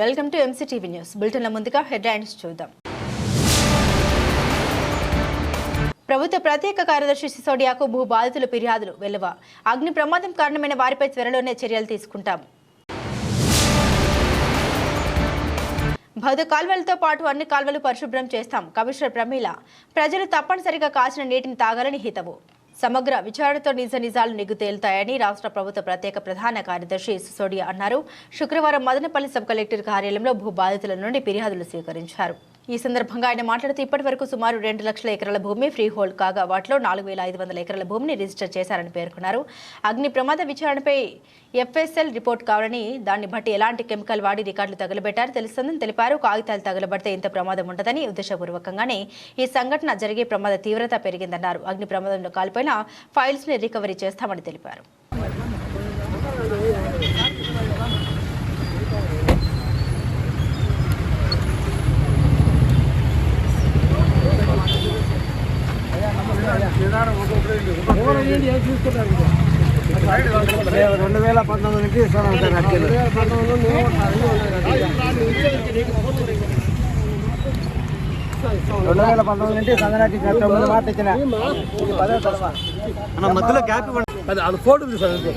Welcome to MCTV news బులెటిన్ల ముందుగా headlines చూద్దాం. ప్రభుత్వ ప్రత్యేక కార్యదర్శి సిసోడియాకు భూ బాధితుల ఫిర్యాదులు వెలువ అగ్ని ప్రమాదం కారణమైన వారిపై త్వరలోనే చర్యలు తీసుకుంటాం. బౌద్ధ కాల్వలతో పాటు అన్ని కాల్వలు పరిశుభ్రం చేస్తాం కమిషనర్ ప్రమీల. ప్రజలు తప్పనిసరిగా కాచిన నీటిని తాగాలని హితవు. సమగ్ర విచారణతో నిజ నిజాలు నిగ్గు తేలుతాయని రాష్ట్ర ప్రభుత్వ ప్రత్యేక ప్రధాన కార్యదర్శి సిసోడియా అన్నారు. శుక్రవారం మదనపల్లి సబ్ కలెక్టర్ కార్యాలయంలో భూ బాధితుల నుండి ఫిర్యాదులు స్వీకరించారు. ఈ సందర్భంగా ఆయన మాట్లాడుతూ ఇప్పటి వరకు సుమారు రెండు లక్షల ఎకరాల భూమి ఫ్రీ హోల్డ్ కాగా వాటిలో నాలుగు వేల ఐదు వందల ఎకరాల భూమిని రిజిస్టర్ చేశారని పేర్కొన్నారు. అగ్ని ప్రమాద విచారణపై ఎఫ్ఎస్ఎల్ రిపోర్ట్ కావాలని దాన్ని బట్టి ఎలాంటి కెమికల్ వాడి రికార్డులు తగలబెట్టారు తెలుస్తుందని తెలిపారు. కాగితాలు తగలబడితే ఇంత ప్రమాదం ఉండదని ఉద్దేశపూర్వకంగానే ఈ సంఘటన జరిగే ప్రమాద తీవ్రత పెరిగిందన్నారు. అగ్ని ప్రమాదంలో కాల్పోయిన ఫైల్స్ని రికవరీ చేస్తామని తెలిపారు. రెండు వేల పంతొమ్మిది నుంచి ఇస్తాను సార్ అక్కలు రెండు వేల పంతొమ్మిది నుంచి సంగనాటి తొమ్మిది మాట ఇచ్చిన ఇది పదో తడవ. అన్న మధ్యలో గ్యాప్ ఇవ్వండి అది అది ఫోటో ఉంది సార్ అంతే.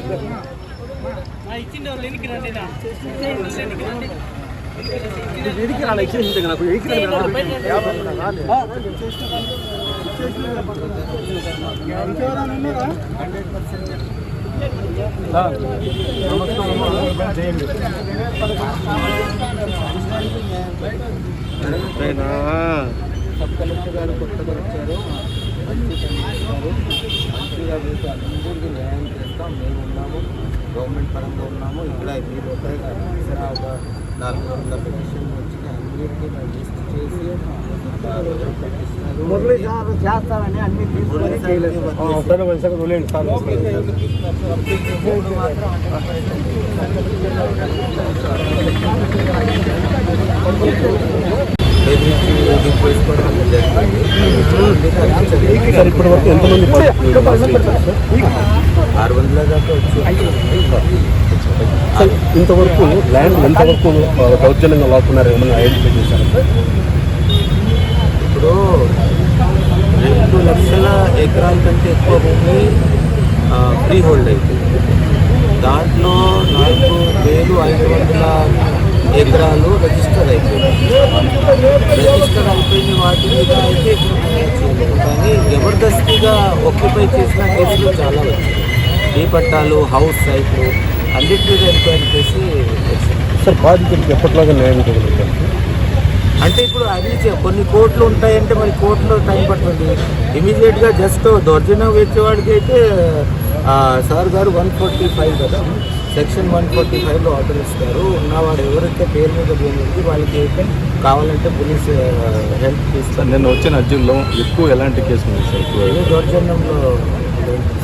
ఇది ఎడికి రాలే, ఇచ్చేసి ఉంటే నాకు ఎడికి రాలే. సబ్ కలెక్టర్ గారు కొత్తగా వచ్చారు మంచిగా మీకు అందరికీ న్యాయం చేస్తాం మేము ఉన్నాము గవర్నమెంట్ పరంగా ఉన్నాము ఇక్కడ మీరు ఒక ఒక నాలుగు వందల పెటిషన్ వచ్చిన అన్నిటికీ మేము లిస్ట్ చేసి ఆ, ఎవరు పెట్టిస్తున్నారు చేస్తారని అన్ని తీసుకొని ఆ, సరే ఒక సెకండ్ వదిలేయండి సార్ మూడు మాత్రం సార్ ఇప్పటి వరకు ఎంతమంది ఆరు వందల దాకా సార్ ఇంతవరకు ల్యాండ్ ఎంతవరకు దౌర్జన్యంగా వాడుతున్నారు ఏమన్నా ఐడెంటిఫై చేశారు ఇప్పుడు రెండు లక్షల ఎకరాల కంటే ఎక్కువ భూమి ఫ్రీ హోల్డ్ అవుతుంది దాంట్లో నాలుగు వేలు ఐదు వందల ఎకరాలు రిజిస్టర్ అయిపోయింది అయిపోయిన వాటి మీద అయితే ఇప్పుడు కానీ జబర్దస్తిగా ఒక్యుపై చేసిన కేసులు చాలా వచ్చాయి ఈ పట్టాలు హౌస్ సైట్లు అన్నిటి మీద ఎంక్వైరీ చేసి. సార్ బాధితులకు ఎప్పటిలాగా న్యాయం జరగలేదు అంటే ఇప్పుడు అది కొన్ని కోట్లు ఉంటాయంటే మరి కోర్టులో టైం పడుతుంది. ఇమీడియట్గా జస్ట్ దౌర్జన్యం వేసేవాడికి అయితే సార్ గారు వన్ ఫార్టీ ఫైవ్ కదా? సెక్షన్ వన్ ఫార్టీ ఫైవ్లో ఆర్డర్ ఇస్తారు. ఉన్నవాడు ఎవరైతే పేరు మీద భూమి ఉంది వాళ్ళకి అయితే కావాలంటే పోలీస్ హెల్ప్ తీస్తారు నిన్న వచ్చిన అర్జీల్లో ఎక్కువ ఎలాంటి కేసులు ఉన్నాయి సార్? దౌర్జన్యంలో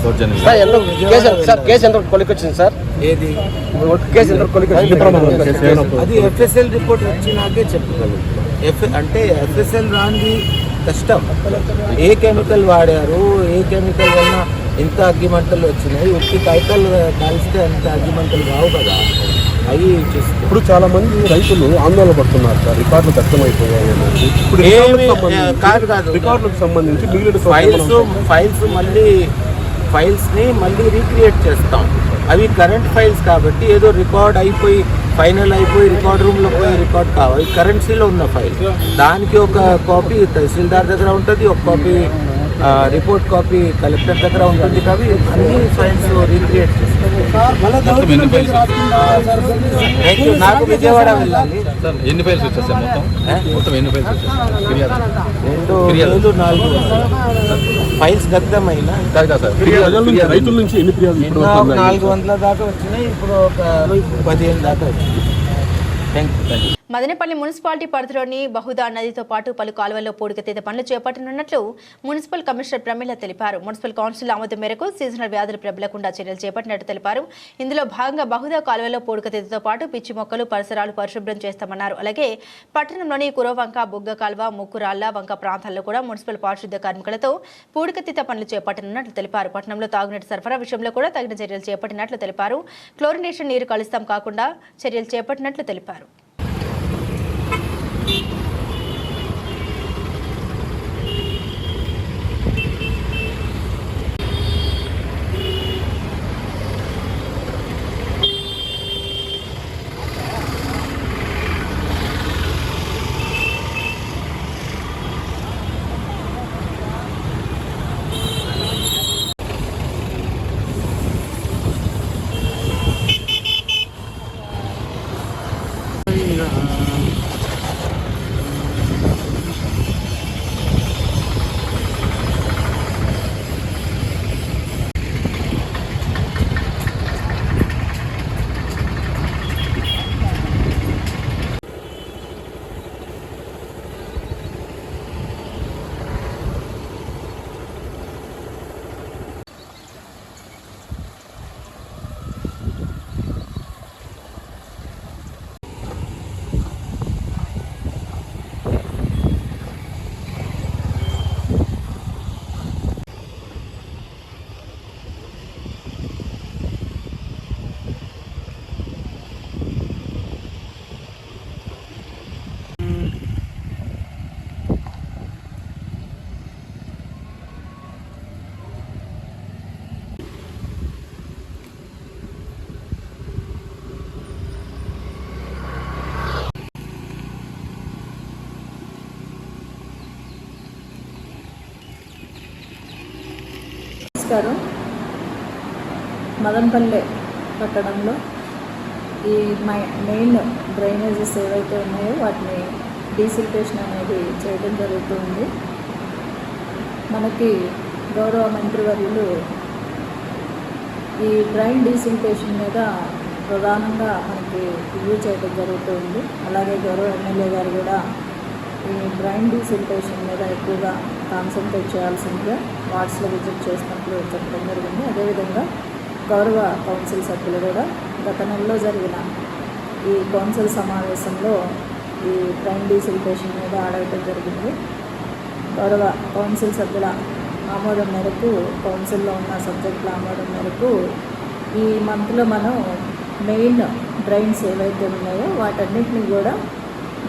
దౌర్జన్యం. సార్ ఎంత కేసు సార్ కేసు ఎంత సార్? ఏది? కేసు ఎంత కొలికి వచ్చింది అది ఎఫ్ఎస్ఎల్ రిపోర్ట్ వచ్చినాకే చెప్పగలరు ఎఫ్ అంటే ఎఫ్ఎస్ఎల్ రాంది కష్టం. ఏ కెమికల్ వాడారు? ఏ కెమికల్ వలన ఇంత అగ్గిమంటలు వచ్చినాయి? ఉత్తి కాగితాలు కాల్స్తే అంత అగ్గిమంటలు రావు కదా. అవి ఇప్పుడు చాలా మంది రైతులు ఆందోళన పడుతున్నారు సార్. రికార్డులు అనేది. ఇప్పుడు కాదు, కాదు. రికార్డులకు సంబంధించి మిగిలిన ఫైల్స్ ఫైల్స్ మళ్ళీ ఫైల్స్ని మళ్ళీ రీక్రియేట్ చేస్తాం. అవి కరెంట్ ఫైల్స్ కాబట్టి ఏదో రికార్డ్ అయిపోయి ఫైనల్ అయిపోయి రికార్డ్ రూమ్లో పోయి రికార్డ్ కావాలి. కరెన్సీలో ఉన్న ఫైల్. దానికి ఒక కాపీ తహసీల్దార్ దగ్గర ఉంటుంది ఒక కాపీ రిపోర్ట్ కాపీ కలెక్టర్ దగ్గర ఉంటుంది కాబట్టి అన్ని ఫైల్స్ రీక్రియేట్ మొత్తం ఎన్ని ఫైల్స్ చేస్తాం నాకు విజయవాడ వెళ్ళాలి. సార్ ఎన్ని ఫైల్స్ మొత్తం? మొత్తం ఎన్ని రెండు నాలుగు. ఫైల్స్ దగ్ధమైన. రైతుల నుంచి ఎన్ని? నాలుగు వందల దాకా వచ్చినాయి. ఇప్పుడు ఒక పదిహేను దాకా వచ్చింది. Thank you thank you Madanapalle municipality పరిధిలోని బహుదా నదితో పాటు పలు కాలువల్లో పూడికతీత పనులు చేపట్టనున్నట్లు మున్సిపల్ కమిషనర్ ప్రమీల తెలిపారు. మున్సిపల్ కౌన్సిల్ ఆమోదం మేరకు సీజనల్ వ్యాధులు ప్రబలకుండా చర్యలు చేపట్టినట్టు తెలిపారు. ఇందులో భాగంగా బహుదా కాలువలో పూడికతీతతో పాటు పిచ్చి మొక్కలు పరిసరాలు పరిశుభ్రం చేస్తామన్నారు. అలాగే పట్టణంలోని కురవంక బుగ్గ కాలువ ముక్కురాళ్ళ వంక ప్రాంతాల్లో కూడా మున్సిపల్ పారిశుద్ధ్య కార్మికులతో పూడికతీత పనులు చేపట్టనున్నట్లు తెలిపారు. పట్టణంలో తాగునీటి సరఫరా విషయంలో కూడా తగిన చర్యలు చేపట్టినట్లు తెలిపారు. క్లోరినేషన్ నీరు కలుస్తాం కాకుండా చర్యలు చేపట్టినట్లు తెలిపారు. Beep. నమస్కారం మదనపల్లె పట్టణంలో ఈ మై మెయిన్ డ్రైనేజెస్ ఏవైతే ఉన్నాయో వాటిని డీసిల్టేషన్ అనేది చేయడం జరుగుతుంది. మనకి గౌరవ మంత్రివర్యులు ఈ డ్రైన్ డీసిల్టేషన్ మీద ప్రధానంగా మనకి రివ్యూ చేయడం జరుగుతుంది. అలాగే గౌరవ ఎమ్మెల్యే గారు కూడా ఈ డ్రైన్ డీసిల్టేషన్ మీద ఎక్కువగా కాన్సన్ట్రేట్ చేయాల్సిందిగా వార్డ్స్లో విజిట్ చేసినప్పుడు చెప్పడం జరిగింది. అదేవిధంగా గౌరవ కౌన్సిల్ సభ్యులు కూడా గత నెలలో జరిగిన ఈ కౌన్సిల్ సమావేశంలో ఈ డ్రైన్ డీసిల్టేషన్ మీద ఆడవటం జరిగింది. గౌరవ కౌన్సిల్ సభ్యుల ఆమోదం మేరకు కౌన్సిల్లో ఉన్న సబ్జెక్టుల ఆమోదం మేరకు ఈ మంత్లో మనం మెయిన్ డ్రైన్స్ ఏవైతే ఉన్నాయో వాటన్నిటిని కూడా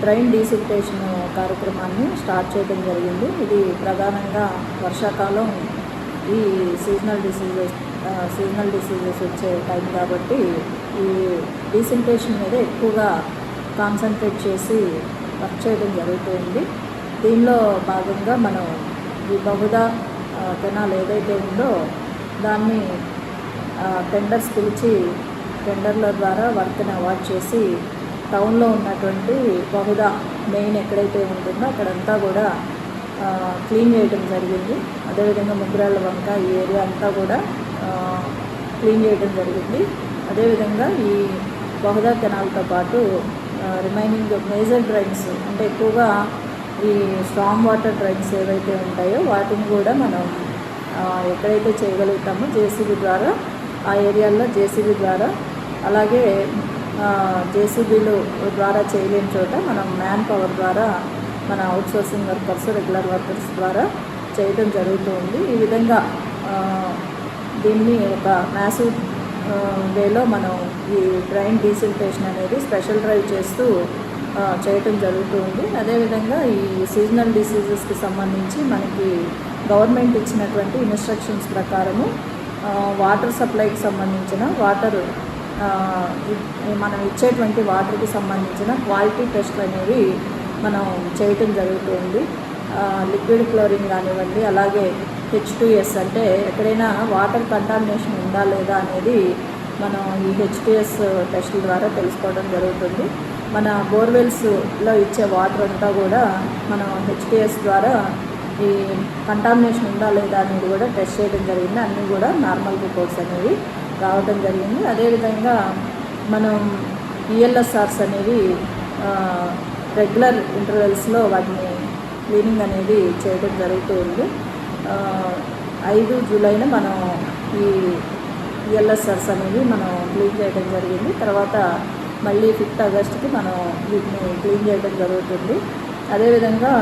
డ్రైన్ డీసిప్టేషన్ కార్యక్రమాన్ని స్టార్ట్ చేయడం జరిగింది. ఇది ప్రధానంగా వర్షాకాలం ఈ సీజనల్ డిసీజెస్ సీజనల్ డిసీజెస్ వచ్చే టైం కాబట్టి ఈ డీసిప్టేషన్ మీద ఎక్కువగా కాన్సన్ట్రేట్ చేసి వర్క్ చేయడం జరుగుతుంది. దీనిలో భాగంగా మనం ఈ బహుదా కెనాల్ ఏదైతే ఉందో దాన్ని టెండర్స్ పిలిచి టెండర్ల ద్వారా వర్క్ని అవార్డ్ చేసి టౌన్లో ఉన్నటువంటి బహుదా మెయిన్ ఎక్కడైతే ఉంటుందో అక్కడంతా కూడా క్లీన్ చేయడం జరిగింది. అదేవిధంగా ముగ్గురాళ్ళ వంక ఈ ఏరియా అంతా కూడా క్లీన్ చేయడం జరిగింది. అదేవిధంగా ఈ బహుదా కెనాల్తో పాటు రిమైనింగ్ మేజర్ డ్రైన్స్ అంటే ఎక్కువగా ఈ స్ట్రాంగ్ వాటర్ డ్రైన్స్ ఏవైతే ఉంటాయో వాటిని కూడా మనం ఎక్కడైతే చేయగలుగుతామో జేసీబీ ద్వారా ఆ ఏరియాల్లో జేసీబీ ద్వారా అలాగే జేసీబీలు ద్వారా చేయలేని చోట మనం మ్యాన్ పవర్ ద్వారా మన అవుట్సోర్సింగ్ వర్కర్స్ రెగ్యులర్ వర్కర్స్ ద్వారా చేయడం జరుగుతుంది ఈ విధంగా దీన్ని ఒక మ్యాసివ్ వేలో మనం ఈ డ్రైన్ డీసిల్టేషన్ అనేది స్పెషల్ డ్రైవ్ చేస్తూ చేయటం జరుగుతుంది అదేవిధంగా ఈ సీజనల్ డిసీజెస్కి సంబంధించి మనకి గవర్నమెంట్ ఇచ్చినటువంటి ఇన్స్ట్రక్షన్స్ ప్రకారము వాటర్ సప్లైకి సంబంధించిన వాటర్ మనం ఇచ్చేటువంటి వాటర్కి సంబంధించిన క్వాలిటీ టెస్ట్లు అనేవి మనం చేయటం జరుగుతుంది. లిక్విడ్ క్లోరిన్ కానివ్వండి అలాగే హెచ్ టూఎస్ అంటే ఎక్కడైనా వాటర్ కంటామినేషన్ ఉందా లేదా అనేది మనం ఈ హెచ్పిఎస్ టెస్ట్ ద్వారా తెలుసుకోవడం జరుగుతుంది. మన బోర్వెల్స్లో ఇచ్చే వాటర్ అంతా కూడా మనం హెచ్పిఎస్ ద్వారా ఈ కంటామినేషన్ ఉందా లేదా అనేది కూడా టెస్ట్ చేయడం జరిగింది. అన్నీ కూడా నార్మల్ రిపోర్ట్స్ అనేవి. రావడం జరిగింది. అదేవిధంగా మనం ఈఎల్ఎస్ఆర్స్ అనేవి రెగ్యులర్ ఇంటర్వెల్స్లో వాటిని క్లీనింగ్ అనేది చేయడం జరుగుతూ ఉంది. ఐదు జూలైన మనం ఈ ఈఎల్ఎస్ఆర్స్ అనేవి మనం క్లీన్ చేయడం జరిగింది. తర్వాత మళ్ళీ ఫిఫ్త్ ఆగస్ట్కి మనం వీటిని క్లీన్ చేయడం జరుగుతుంది. అదేవిధంగా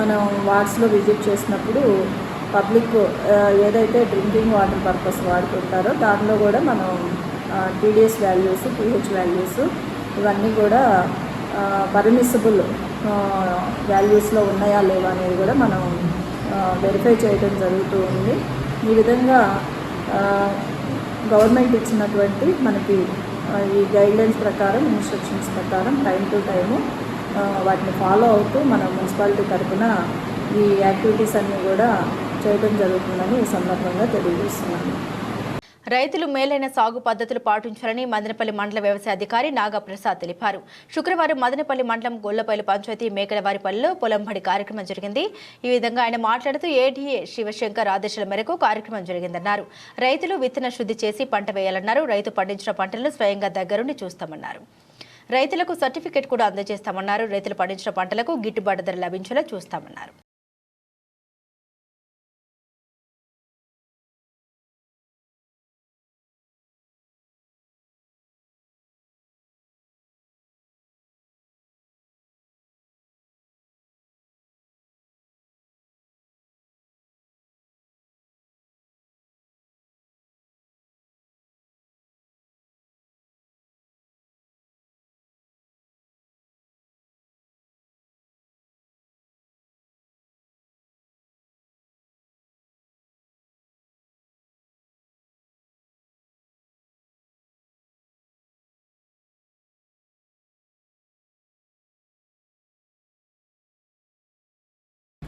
మనం వార్డ్స్లో విజిట్ చేసినప్పుడు పబ్లిక్ ఏదైతే డ్రింకింగ్ వాటర్ పర్పస్ వాడుకుంటారో దానిలో కూడా మనం టీడీఎస్ వాల్యూస్ పిహెచ్ వాల్యూస్ ఇవన్నీ కూడా పర్మిసిబుల్ వాల్యూస్లో ఉన్నాయా లేవా అనేది కూడా మనం వెరిఫై చేయడం జరుగుతూ ఉంది. ఈ విధంగా గవర్నమెంట్ ఇచ్చినటువంటి మనకి ఈ గైడ్లైన్స్ ప్రకారం ఇన్స్ట్రక్షన్స్ ప్రకారం టైం టు టైము వాటిని ఫాలో అవుతూ మన మున్సిపాలిటీ తరఫున ఈ యాక్టివిటీస్ అన్నీ కూడా చేయడం జరుగుతుందని ఈ సందర్భంగా తెలియజేస్తున్నాను. రైతులు మేలైన సాగు పద్ధతులు పాటించాలని మదనపల్లి మండల వ్యవసాయ అధికారి నాగప్రసాద్ తెలిపారు. శుక్రవారం మదనపల్లి మండలం గొల్లపల్లి పంచాయతీ మేకలవారిపల్లిలో పొలంబడి కార్యక్రమం జరిగింది. ఈ విధంగా ఆయన మాట్లాడుతూ ఏడీఏ శివశంకర్ ఆదేశాల మేరకు కార్యక్రమం జరిగిందన్నారు. రైతులు విత్తన శుద్ధి చేసి పంట వేయాలన్నారు. రైతు పండించిన పంటలను స్వయంగా దగ్గరుండి చూస్తామన్నారు. రైతులకు సర్టిఫికెట్ కూడా అందజేస్తామన్నారు. రైతులు పండించిన పంటలకు గిట్టుబాటు ధర లభించేలా చూస్తామన్నారు.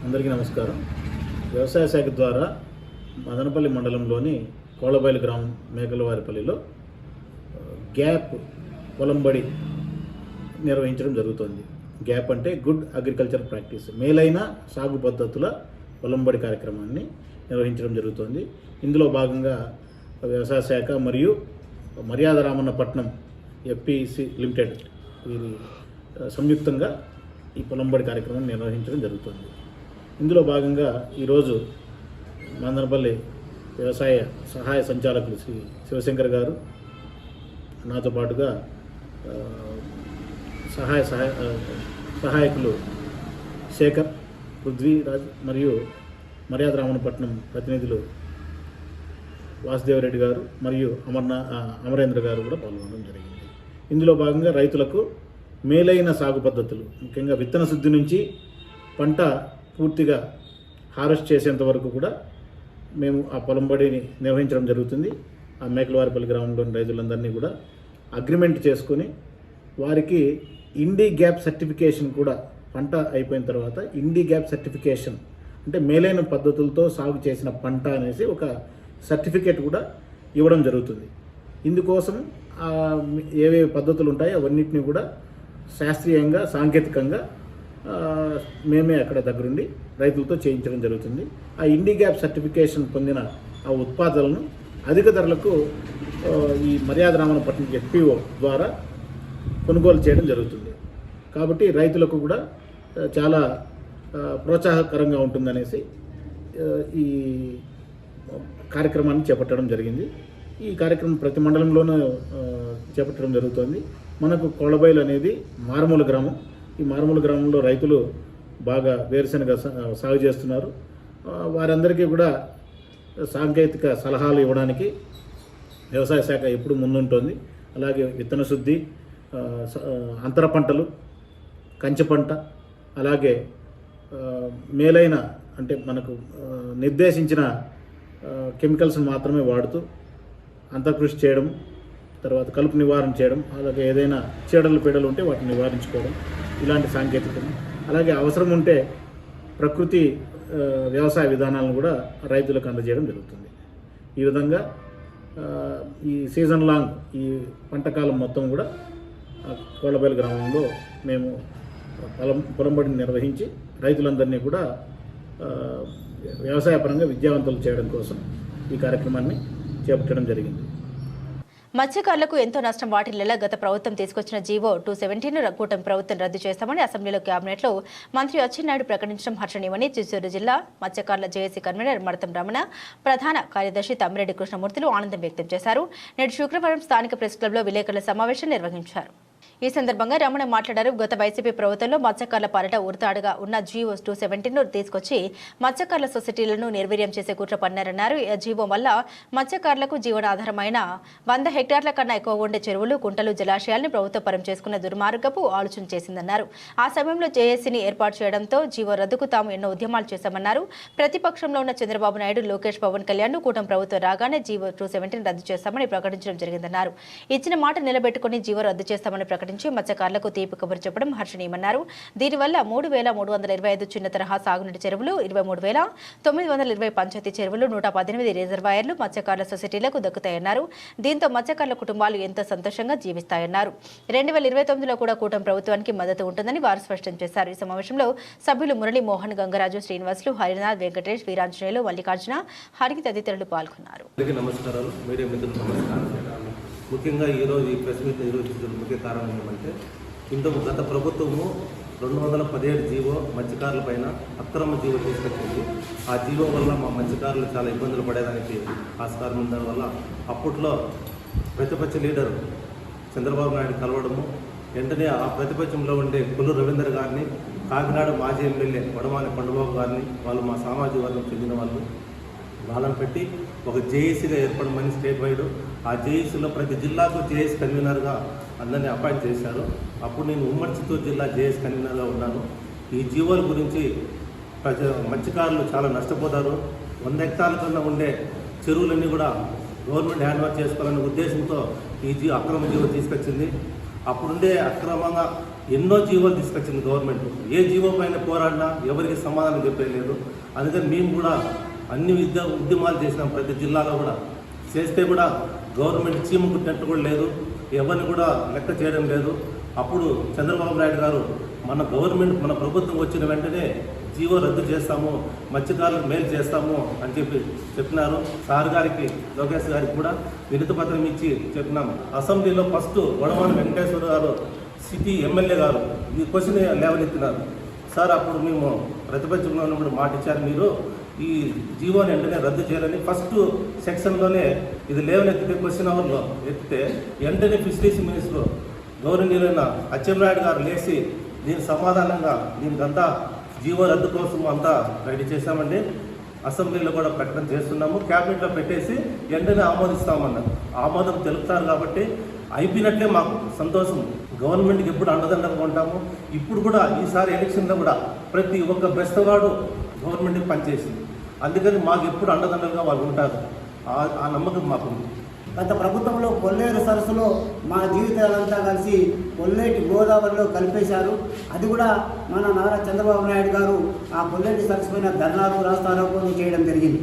అందరికీ నమస్కారం. వ్యవసాయ శాఖ ద్వారా మదనపల్లి మండలంలోని కోళ్ళబయలు గ్రామం మేకలవారిపల్లిలో గ్యాప్ పొలంబడి నిర్వహించడం జరుగుతుంది. గ్యాప్ అంటే గుడ్ అగ్రికల్చర్ ప్రాక్టీస్. మేలైన సాగు పద్ధతుల పొలంబడి కార్యక్రమాన్ని నిర్వహించడం జరుగుతుంది. ఇందులో భాగంగా వ్యవసాయ శాఖ మరియు మర్యాద రామన్నపట్నం ఎఫ్పిసి లిమిటెడ్ వీరి సంయుక్తంగా ఈ పొలంబడి కార్యక్రమం నిర్వహించడం జరుగుతుంది. ఇందులో భాగంగా ఈరోజు మందనపల్లి వ్యవసాయ సహాయ సంచాలకులు శ్రీ శివశంకర్ గారు నాతో పాటుగా సహాయ సహాయ సహాయకులు శేఖర్ పృథ్వీరాజ్ మరియు మర్యాద రామనపట్నం ప్రతినిధులు వాసుదేవరెడ్డి గారు మరియు అమర్నా అమరేంద్ర గారు కూడా పాల్గొనడం జరిగింది. ఇందులో భాగంగా రైతులకు మేలైన సాగు పద్ధతులు ముఖ్యంగా విత్తన శుద్ధి నుంచి పంట పూర్తిగా హారెస్ట్ చేసేంత వరకు కూడా మేము ఆ పొలంబడిని నిర్వహించడం జరుగుతుంది. ఆ మేకలవారిపల్లి గ్రామంలోని రైతులందరినీ కూడా అగ్రిమెంట్ చేసుకొని వారికి ఇండి గ్యాప్ సర్టిఫికేషన్ కూడా పంట అయిపోయిన తర్వాత ఇండి గ్యాప్ సర్టిఫికేషన్ అంటే మేలైన పద్ధతులతో సాగు చేసిన పంట అనేసి ఒక సర్టిఫికేట్ కూడా ఇవ్వడం జరుగుతుంది. ఇందుకోసం ఏవే ఏవేవి పద్ధతులు ఉంటాయో అవన్నిటిని కూడా శాస్త్రీయంగా సాంకేతికంగా మేమే అక్కడ దగ్గరుండి రైతులతో చేయించడం జరుగుతుంది. ఆ ఇండి గ్యాప్ సర్టిఫికేషన్ పొందిన ఆ ఉత్పాదనలను అధిక ధరలకు ఈ మర్యాద రామనపట్నం ఎఫ్పిఓ ద్వారా కొనుగోలు చేయడం జరుగుతుంది. కాబట్టి రైతులకు కూడా చాలా ప్రోత్సాహకరంగా ఉంటుందనేసి ఈ కార్యక్రమాన్ని చేపట్టడం జరిగింది. ఈ కార్యక్రమం ప్రతి మండలంలోనూ చేపట్టడం జరుగుతుంది. మనకు కోళ్ళబైలు అనేది మారుమూల గ్రామం. ఈ మారుమూల గ్రామంలో రైతులు బాగా వేరుశనగ సా- సాగు చేస్తున్నారు. వారందరికీ కూడా సాంకేతిక సలహాలు ఇవ్వడానికి వ్యవసాయ శాఖ ఎప్పుడు ముందుంటుంది. అలాగే విత్తన శుద్ధి అంతర పంటలు కంచె పంట అలాగే మేలైన అంటే మనకు నిర్దేశించిన కెమికల్స్ని కెమికల్స్ మాత్రమే వాడుతూ అంతర్కృషి చేయడం తర్వాత కలుపు నివారణ చేయడం అలాగే ఏదైనా చీడలు పీడలు ఉంటే వాటిని నివారించుకోవడం ఇలాంటి సాంకేతికతను అలాగే అవసరం ఉంటే ప్రకృతి వ్యవసాయ విధానాలను కూడా రైతులకు అందజేయడం జరుగుతుంది. ఈ విధంగా ఈ సీజన్ లాంగ్ ఈ పంటకాలం మొత్తం కూడా ఆ గ్రామంలో మేము పొలం పొలంబడిని నిర్వహించి రైతులందరినీ కూడా వ్యవసాయపరంగా విద్యావంతులు చేయడం కోసం ఈ కార్యక్రమాన్ని చేపట్టడం జరిగింది. మత్స్యకారులకు ఎంతో నష్టం వాటిల్లేలా గత ప్రభుత్వం తీసుకొచ్చిన జీవో టూ సెవెంటీన్ కూటమి ప్రభుత్వం రద్దు చేస్తామని అసెంబ్లీలో కేబినెట్లో మంత్రి అచ్చెన్నాయుడు ప్రకటించడం హర్షణీయమని చిత్తూరు జిల్లా మత్స్యకారుల జేఏసీ కన్వీనర్ మడతం రమణ ప్రధాన కార్యదర్శి తమ్మిరెడ్డి కృష్ణమూర్తులు ఆనందం వ్యక్తం చేశారు. నేడు శుక్రవారం స్థానిక ప్రెస్ క్లబ్లో విలేకరుల సమావేశం నిర్వహించారు. ఈ సందర్భంగా రమణ మాట్లాడారు. గత వైసీపీ ప్రభుత్వంలో మత్స్యకారుల పాలిట ఉరతాడుగా ఉన్న జీవో టూ సెవెంటీన్ తీసుకొచ్చి మత్స్యకారుల సొసైటీలను నిర్వీర్యం చేసే కుట్ర పన్నారన్నారు. ఈ జీవో వల్ల మత్స్యకారులకు జీవనాధారమైన వంద హెక్టార్ల కన్నా ఎక్కువ ఉండే చెరువులు కుంటలు జలాశయాలను ప్రభుత్వ పరం చేసుకున్న దుర్మార్గపు ఆలోచన చేసిందన్నారు. ఆ సమయంలో జేఏసీని ఏర్పాటు చేయడంతో జీవో రద్దుకు తాము ఎన్నో ఉద్యమాలు చేశామన్నారు. ప్రతిపక్షంలో ఉన్న చంద్రబాబు నాయుడు లోకేష్ పవన్ కళ్యాణ్ కూటమి ప్రభుత్వం రాగానే జీవో టూ సెవెంటీన్ రద్దు చేస్తామని ప్రకటించడం జరిగిందన్నారు. ఇచ్చిన మాట నిలబెట్టుకుని జీవో రద్దు చేస్తామని నుంచి మత్స్యకారులకు తీపి కబురు చెప్పడం హర్షణీయమన్నారు. దీనివల్ల మూడు వేల మూడు వందల ఇరవై ఐదు చిన్న తరహా సాగునీటి చెరువులు ఇరవై మూడు వేల తొమ్మిది వందల ఇరవై పంచాయతీ చెరువులు నూట పద్దెనిమిది రిజర్వాయర్లు మత్స్యకారుల సొసైటీలకు దక్కుతాయన్నారు. దీంతో మత్స్యకారుల కుటుంబాలు ఎంతో సంతోషంగా జీవిస్తాయన్నారు. రెండు వేల ఇరవై తొమ్మిదిలో కూడా కూటమి ప్రభుత్వానికి మద్దతు ఉంటుందని వారు స్పష్టం చేశారు. ఈ సమావేశంలో సభ్యులు మురళి మోహన్ గంగరాజు శ్రీనివాసులు హరినాథ్ వెంకటేష్ వీరాంజనేయులు మల్లికార్జున హరికి తదితరులు పాల్గొన్నారు. ముఖ్యంగా ఈరోజు ఈ ప్రెస్ మీట్ నిర్వహించిన ముఖ్య కారణం ఏమంటే ఇంతకు గత ప్రభుత్వము రెండు వందల పదిహేడు జీవో మత్స్యకారుల పైన అక్రమ జీవో తీసుకొచ్చింది. ఆ జీవో వల్ల మా మత్స్యకారులు చాలా ఇబ్బందులు పడేదానికి ఆస్కారం ఉండడం వల్ల అప్పట్లో ప్రతిపక్ష లీడర్ చంద్రబాబు నాయుడు కలవడము వెంటనే ఆ ప్రతిపక్షంలో ఉండే కొల్లు రవీందర్ గారిని కాకినాడ మాజీ ఎమ్మెల్యే వడమాని కొండబాబు గారిని వాళ్ళు మా సామాజిక వర్గం చెందిన వాళ్ళు వాళ్ళని పెట్టి ఒక జేఏసీగా ఏర్పడమని స్టేట్ వైడ్ ఆ జేఏసీలో ప్రతి జిల్లాకు జేఏసీ కన్వీనర్గా అందరినీ అపాయింట్ చేశారు. అప్పుడు నేను ఉమ్మడి చిత్తూరు జిల్లా జేఎస్ కన్వీనర్గా ఉన్నాను. ఈ జీవోల గురించి ప్రజ మత్స్యకారులు చాలా నష్టపోతారు. వంద హెక్టార్ల కన్నా ఉండే చెరువులన్నీ కూడా గవర్నమెంట్ హ్యాండ్ ఓవర్ చేసుకోవాలనే ఉద్దేశంతో ఈ జీ అక్రమ జీవో తీసుకొచ్చింది. అప్పుడుండే అక్రమంగా ఎన్నో జీవోలు తీసుకొచ్చింది గవర్నమెంట్. ఏ జీవో పైన పోరాడినా ఎవరికి సమాధానం చెప్పలేదు అందుకని మేము కూడా అన్ని విద్య ఉద్యమాలు చేసినాం ప్రతి జిల్లాలో కూడా. చేస్తే కూడా గవర్నమెంట్ చీమ కుట్టినట్టు కూడా లేదు. ఎవరిని కూడా లెక్క చేయడం లేదు. అప్పుడు చంద్రబాబు నాయుడు గారు మన గవర్నమెంట్ మన ప్రభుత్వం వచ్చిన వెంటనే జీవో రద్దు చేస్తాము మత్స్యకారులకు మేలు చేస్తాము అని చెప్పి చెప్పినారు. సార్ గారికి లోకేష్ గారికి కూడా వినతి పత్రం ఇచ్చి చెప్పినాం. అసెంబ్లీలో ఫస్ట్ వడమాన వెంకటేశ్వర గారు సిటీ ఎమ్మెల్యే గారు ఈ క్వశ్చన్ లేవనెత్తినారు. సార్ అప్పుడు మేము ప్రతిపక్షంలో ఉన్నప్పుడు మాట ఇచ్చారు మీరు. ఈ జీవోని వెంటనే రద్దు చేయాలని ఫస్ట్ సెక్షన్లోనే ఇది లేవనెత్తితే క్వశ్చన్ అవర్లో ఎత్తితే వెంటనే ఫిషరీస్ మినిస్టర్ గౌరవనీయులైన అచ్చెన్నాయుడు గారు లేచి దీని సమాధానంగా దీనికంతా జీవో రద్దు కోసం అంతా రెడీ చేశామండి. అసెంబ్లీలో కూడా ప్రకటన చేస్తున్నాము. క్యాబినెట్లో పెట్టేసి వెంటనే ఆమోదిస్తామన్నారు ఆమోదం తెలుపుతారు కాబట్టి అయిపోయినట్లే మాకు సంతోషం. గవర్నమెంట్కి ఎప్పుడు అండదండగా ఉంటాము? ఇప్పుడు కూడా ఈసారి ఎలక్షన్లో కూడా ప్రతి ఒక్క బెస్తవాడు గవర్నమెంట్కి పనిచేసింది. అందుకని మాకు ఎప్పుడు అండదండలుగా వాళ్ళు ఉంటారు. ఆ- నమ్మకం మాకుంది గత ప్రభుత్వంలో కొల్లేరు సరస్సులో మా జీవితాలంతా కలిసి కొల్లేటి గోదావరిలో కలిపేశారు. అది కూడా మన నారా చంద్రబాబు నాయుడు గారు ఆ కొల్లేటి సరస్సు పైన ధర్నాలు రాస్తారోకోలు చేయడం జరిగింది.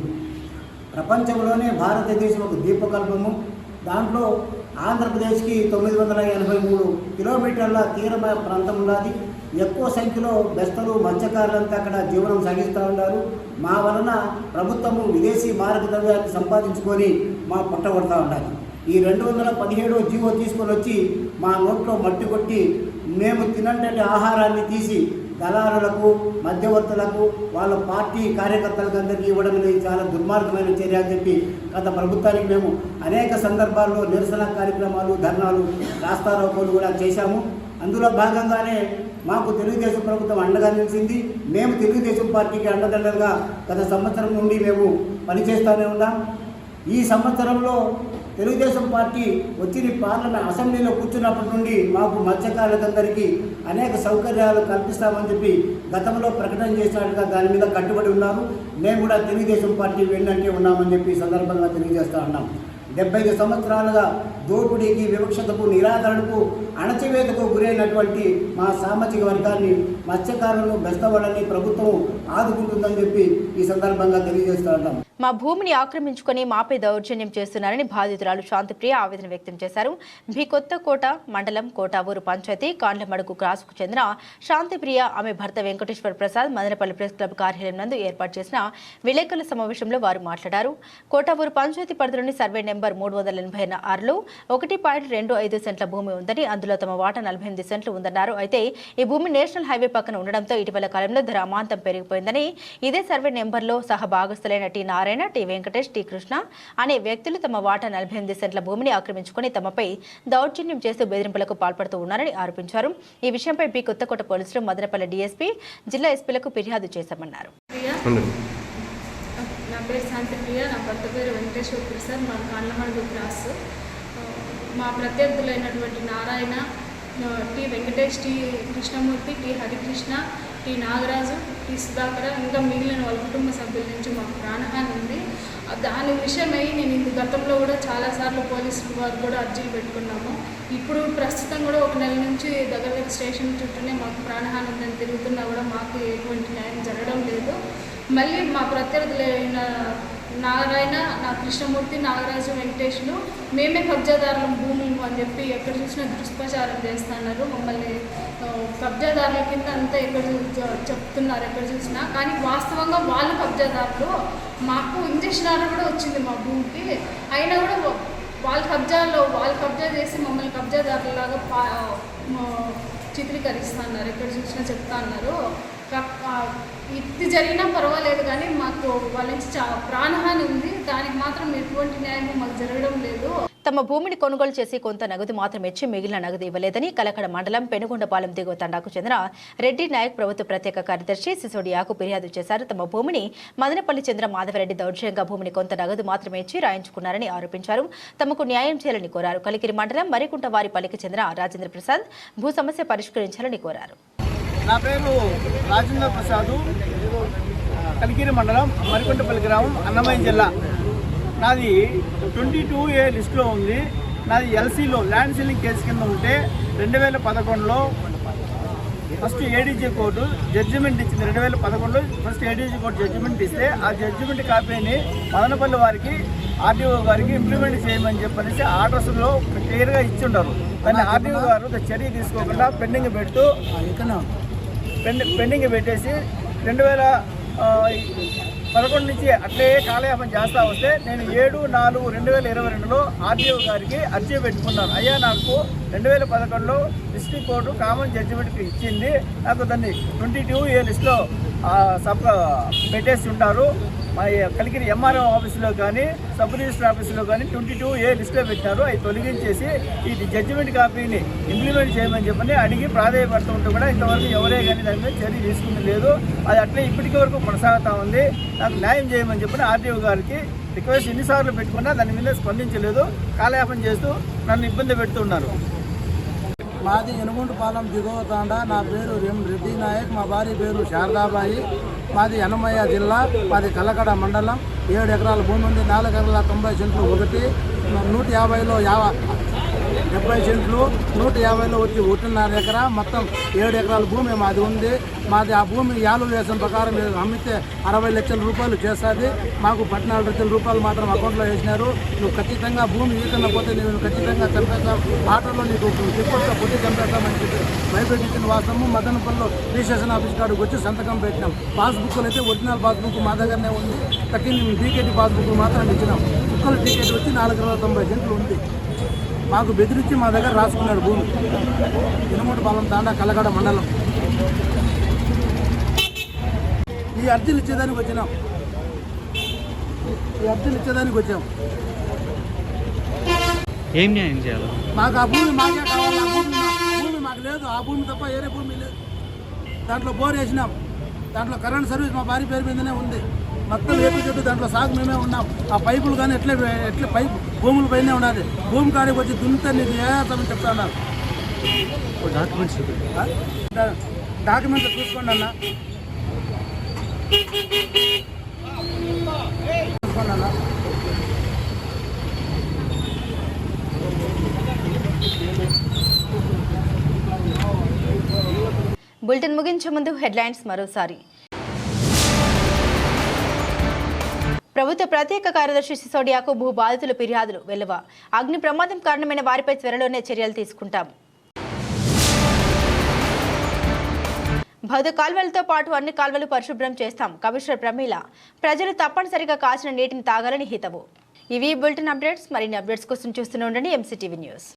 ప్రపంచంలోనే భారతదేశం ఒక దీపకల్పము. దాంట్లో ఆంధ్రప్రదేశ్కి తొమ్మిది వందల ఎనభై మూడు కిలోమీటర్ల తీరమైన ప్రాంతం ఉన్నది. ఎక్కువ సంఖ్యలో బెస్తలు మత్స్యకారులంతా అక్కడ జీవనం సాగిస్తూ ఉన్నారు. మా వలన ప్రభుత్వము విదేశీ మారక ద్రవ్యాన్ని సంపాదించుకొని మా పట్టగొడతా ఉండాలి ఈ రెండు వందల పదిహేడు జీవో తీసుకొని వచ్చి మా నోట్లో మట్టి కొట్టి మేము తినటువంటి ఆహారాన్ని తీసి దళారులకు మధ్యవర్తులకు వాళ్ళ పార్టీ కార్యకర్తలకు అందరికీ ఇవ్వడం అనేది చాలా దుర్మార్గమైన చర్య అని చెప్పి గత ప్రభుత్వానికి మేము అనేక సందర్భాల్లో నిరసన కార్యక్రమాలు ధర్నాలు రాస్తారోకోలు కూడా చేశాము. అందులో భాగంగానే మాకు తెలుగుదేశం ప్రభుత్వం అండగా నిలిచింది. మేము తెలుగుదేశం పార్టీకి అండదండలుగా గత సంవత్సరం నుండి మేము పనిచేస్తూనే ఉన్నాం. ఈ సంవత్సరంలో తెలుగుదేశం పార్టీ వచ్చి పార్లమెంట్ అసెంబ్లీలో కూర్చున్నప్పటి నుండి మాకు మత్స్యకారులందరికీ అనేక సౌకర్యాలు కల్పిస్తామని చెప్పి గతంలో ప్రకటన చేసినట్టుగా దాని మీద కట్టుబడి ఉన్నారు. మేము కూడా తెలుగుదేశం పార్టీ వెళ్ళంటే ఉన్నామని చెప్పి సందర్భంగా తెలియజేస్తా ఉన్నాం. డెబ్బై ఐదు సంవత్సరాలుగా దోపిడీకి వివక్షతకు నిరాదరణకు అణచివేతకు గురైనటువంటి మా సామాజిక వర్గాన్ని మత్స్యకారులను బెస్తవాళ్ళని ప్రభుత్వం ఆదుకుంటుందని చెప్పి ఈ సందర్భంగా తెలియజేస్తున్నాం మా భూమిని ఆక్రమించుకొని మాపై దౌర్జన్యం చేస్తున్నారని బాధితురాలు శాంతిప్రియ ఆవేదన వ్యక్తం చేశారు. భీ కొత్తకోట మండలం కోటావూరు పంచాయతీ కాండ్లమడుగు క్రాస్కు చెందిన శాంతిప్రియ ఆమె భర్త వెంకటేశ్వర ప్రసాద్ మదనపల్లి ప్రెస్ క్లబ్ కార్యాలయం నందు ఏర్పాటు చేసిన విలేకరుల సమావేశంలో వారు మాట్లాడారు. కోటావూరు పంచాయతీ పరిధిలోని సర్వే నెంబర్ మూడు వందల ఎనభై ఆరులో ఒకటి పాయింట్ రెండు ఐదు సెంట్ల భూమి ఉందని అందులో తమ వాటా నలభై ఎనిమిది సెంట్లు ఉందన్నారు. అయితే ఈ భూమి నేషనల్ హైవే పక్కన ఉండడంతో ఇటీవల కాలంలో ధర అమాంతం పెరిగిపోయిందని ఇదే సర్వే నెంబర్లో సహ భాగస్థులైన T Narayana T Venkatesh T Krishna అనే వ్యక్తులు తమ వాటా నలభై ఎనిమిది సెంట్ల భూమిని ఆక్రమించుకొని తమపై దౌర్జన్యం చేస్తూ బెదిరింపులకు పాల్పడుతూ ఉన్నారని ఆరోపించారు. ఈ విషయంపై పి కొత్తకోట పోలీసులు మదనపల్లి డీఎస్పీ జిల్లా ఎస్పీలకు ఫిర్యాదు చేశామన్నారు. నా పేరు శాంతి ప్రియ నా భర్త పేరు వెంకటేశ్వర ప్రసాద్ మా కాళ్ళమడుగు క్రాస్. మా ప్రత్యర్థులైనటువంటి Narayana T Venkatesh T Krishnamurthy T Harikrishna T Nagaraju T Sudhakara ఇంకా మిగిలిన వాళ్ళ కుటుంబ సభ్యుల నుంచి మాకు ప్రాణహాని ఉంది. దాని విషయమై నేను ఇంత గతంలో కూడా చాలాసార్లు పోలీసులు వారు కూడా అర్జీలు పెట్టుకున్నాము. ఇప్పుడు ప్రస్తుతం కూడా ఒక నెల నుంచి దగ్గర దగ్గర స్టేషన్ చుట్టూనే మాకు ప్రాణహాని ఉందని తిరుగుతున్నా కూడా మాకు ఎటువంటి న్యాయం జరగడం లేదు. మళ్ళీ మా ప్రత్యర్థులైన నారాయణ నా కృష్ణమూర్తి నాగరాజు వెంకటేష్లు మేమే కబ్జాదారులం భూములు అని చెప్పి ఎక్కడ చూసినా దుష్ప్రచారం చేస్తున్నారు. మమ్మల్ని కబ్జాదారుల కింద అంతా ఎక్కడ చెప్తున్నారు ఎక్కడ చూసినా. కానీ వాస్తవంగా వాళ్ళు కబ్జాదారులు. మాకు ఇంజక్షన్ ఆర్డర్ కూడా వచ్చింది మా భూమికి. అయినా కూడా వాళ్ళ కబ్జాలో వాళ్ళు కబ్జా చేసి మమ్మల్ని కబ్జాదారులలాగా పా మా- చిత్రీకరిస్తున్నారు. ఎక్కడ చూసినా చెప్తా అన్నారు. ఇది జరిగినా పర్వాలేదు కానీ మాకు వాళ్ళ నుంచి ప్రాణహాని ఉంది. దానికి మాత్రం ఎటువంటి న్యాయం మాకు జరగడం లేదు. తమ భూమిని కొనుగోలు చేసి కొంత నగదు మాత్రం ఇచ్చి మిగిలిన నగదు ఇవ్వలేదని కలకడ మండలం పెనుగొండపాలెం దిగువ తండాకు చెందిన రెడ్డి నాయక్ ప్రభుత్వ ప్రత్యేక కార్యదర్శి సిసోడియాకు ఫిర్యాదు చేశారు. తమ భూమిని మదనపల్లి చంద్ర మాధవరెడ్డి దౌర్జన్యంగా భూమిని కొంత నగదు మాత్రమే ఇచ్చి రాయించుకున్నారని ఆరోపించారు. తమకు న్యాయం చేయాలని కోరారు. కలికిరి మండలం మరికుంట వారిపల్లికి చెందిన రాజేంద్ర ప్రసాద్ భూ సమస్య పరిష్కరించాలని కోరారు. నా పేరు రాజేంద్ర ప్రసాదు. కలికిరి మండలం మరికొండపల్లి గ్రామం అన్నమయ్య జిల్లా. నాది ట్వంటీ టూ ఏ లిస్టులో ఉంది. నాది ఎల్సీలో ల్యాండ్ సీలింగ్ కేసు కింద ఉంటే రెండు వేల పదకొండులో ఫస్ట్ ఏడీజీ కోర్టు జడ్జిమెంట్ ఇచ్చింది రెండు వేల పదకొండులో. ఫస్ట్ ఏడీజీ కోర్టు జడ్జిమెంట్ ఇస్తే ఆ జడ్జిమెంట్ కాపీని మదనపల్లి వారికి ఆర్డీఓ గారికి ఇంప్లిమెంట్ చేయమని చెప్పనేసి ఆర్డర్స్లో క్లియర్గా ఇచ్చి ఉండరు. కానీ ఆర్డీఓ గారు చర్య తీసుకోకుండా పెండింగ్ పెడుతూ పెండింగ్ పెట్టేసి రెండు వేల పదకొండు నుంచి అట్లే కాలయాపం చేస్తా వస్తే నేను ఏడు నాలుగు రెండు వేల ఇరవై రెండులో ఆర్డీఓ గారికి అర్జీ పెట్టుకున్నాను. అయ్యా నాకు రెండు వేల పదకొండులో డిస్ట్రిక్ట్ కోర్టు కామన్ జడ్జిమెంట్కి ఇచ్చింది. నాకు దాన్ని ట్వంటీ టూ ఏ లిస్ట్లో సబ్ పెట్టేసి ఉంటారు. మా కలిగిన ఎంఆర్ఓ ఆఫీసులో కానీ సబ్ రిజిస్టర్ ఆఫీసులో కానీ ట్వంటీ టూ ఏ లిస్ట్లో పెట్టారో. అవి తొలగించేసి ఈ జడ్జిమెంట్ కాపీని ఇంప్లిమెంట్ చేయమని చెప్పని అడిగి ప్రాధాయపడుతుంటే కూడా ఇంతవరకు ఎవరే కానీ దాని మీద చర్య తీసుకుంది లేదు. అది అట్లే ఇప్పటికీ వరకు కొనసాగుతూ ఉంది. నాకు న్యాయం చేయమని చెప్పని ఆర్డీఓ గారికి రిక్వెస్ట్ ఎన్నిసార్లు పెట్టుకున్నా దాని మీద స్పందించలేదు. కాలయాపన చేస్తూ నన్ను ఇబ్బంది పెడుతున్నారు మాది ఎనుగుంటపాలెం దిగువ తాండ. నా పేరు రెం రెడ్డి నాయక్. మా భార్య పేరు శారదాబాయి. మాది అన్నమయ్య జిల్లా. మాది కల్లకడ మండలం. ఏడు ఎకరాల భూమి ఉంది. నాలుగు ఎకరాల తొంభై సెంట్లు ఒకటి. నూట యాభైలో యావ డెబ్బై సెంట్లు నూట యాభైలో వచ్చి ఒకటిన్నర ఎకరా మొత్తం ఏడు ఎకరాల భూమి మాది ఉంది. మాది ఆ భూమి యాలు వేసిన ప్రకారం అమ్మితే అరవై లక్షల రూపాయలు చేస్తుంది మాకు పద్నాలుగు లక్షల రూపాయలు మాత్రం అకౌంట్లో వేసినారు. నువ్వు ఖచ్చితంగా భూమి ఈకన్న పోతే నేను ఖచ్చితంగా చంపేస్తాం. ఆటోలో నీకు టిప్పట్లో పొట్టి చంపేస్తామని చెప్పి భయపెట్టించిన వాస్తవము. మదనపల్లిలో రిజిస్ట్రేషన్ ఆఫీస్ కాడికి వచ్చి సంతకం పెట్టినాం. పాస్బుక్లు అయితే ఒరిజినల్ పాస్బుక్ మా దగ్గరనే ఉంది. తక్కిన డీకేటీ పాస్బుక్ మాత్రం ఇచ్చినాం. కుక్కల టికెట్ వచ్చి నాలుగు వందల తొంభై సెంట్లు ఉంది. మాకు బెదిరించి మా దగ్గర రాసుకున్నాడు భూమి. ఇనుమూటి పాలెం తాండా కలగడ మండలం. ఈ అర్జీలు ఇచ్చేదానికి వచ్చినాం. ఈ అర్జీలు ఇచ్చేదానికి వచ్చాం ఏం న్యాయం చేయాలి? మాకు ఆ భూమి మాకే కావాలి ఆ భూమి మా- భూమి మాకు లేదు ఆ భూమి తప్ప వేరే భూమి లేదు. దాంట్లో బోర్ వేసినాం. దాంట్లో కరెంట్ సర్వీస్ మా భార్య పేరు మీదనే ఉంది. మొత్తం ఏపీ చెట్టు దాంట్లో సాగు మేమే ఉన్నాం. ఆ పైపులు కానీ ఎట్లే ఎట్లే పైపు భూముల పైనే ఉన్నది భూమి కాడికి వచ్చి దున్నితే నీకు ఏ అర్థమని చెప్తాను డాక్యుమెంట్స్ డాక్యుమెంట్లు చూసుకోండి అన్న. చూసుకోండి అన్న. బులెటిన్ ముగించే ముందు హెడ్లైన్స్ మరోసారి. ప్రభుత్వ ప్రత్యేక కార్యదర్శి సిసోడియాకు భూ బాధితుల ఫిర్యాదులు వెలువ అగ్ని ప్రమాదం కారణమైన వారిపై త్వరలోనే చర్యలు తీసుకుంటాం. భౌత కాల్వలతో పాటు అన్ని కాల్వలు పరిశుభ్రం చేస్తాం కమిషనర్ ప్రమీల. ప్రజలు తప్పనిసరిగా కాచిన నీటిని తాగాలని హితవు. ఇవి బులెటిన్ అప్డేట్స్. మరిన్ని అప్డేట్స్ కోసం చూస్తూనే ఉండండి ఎంసీటీవీ న్యూస్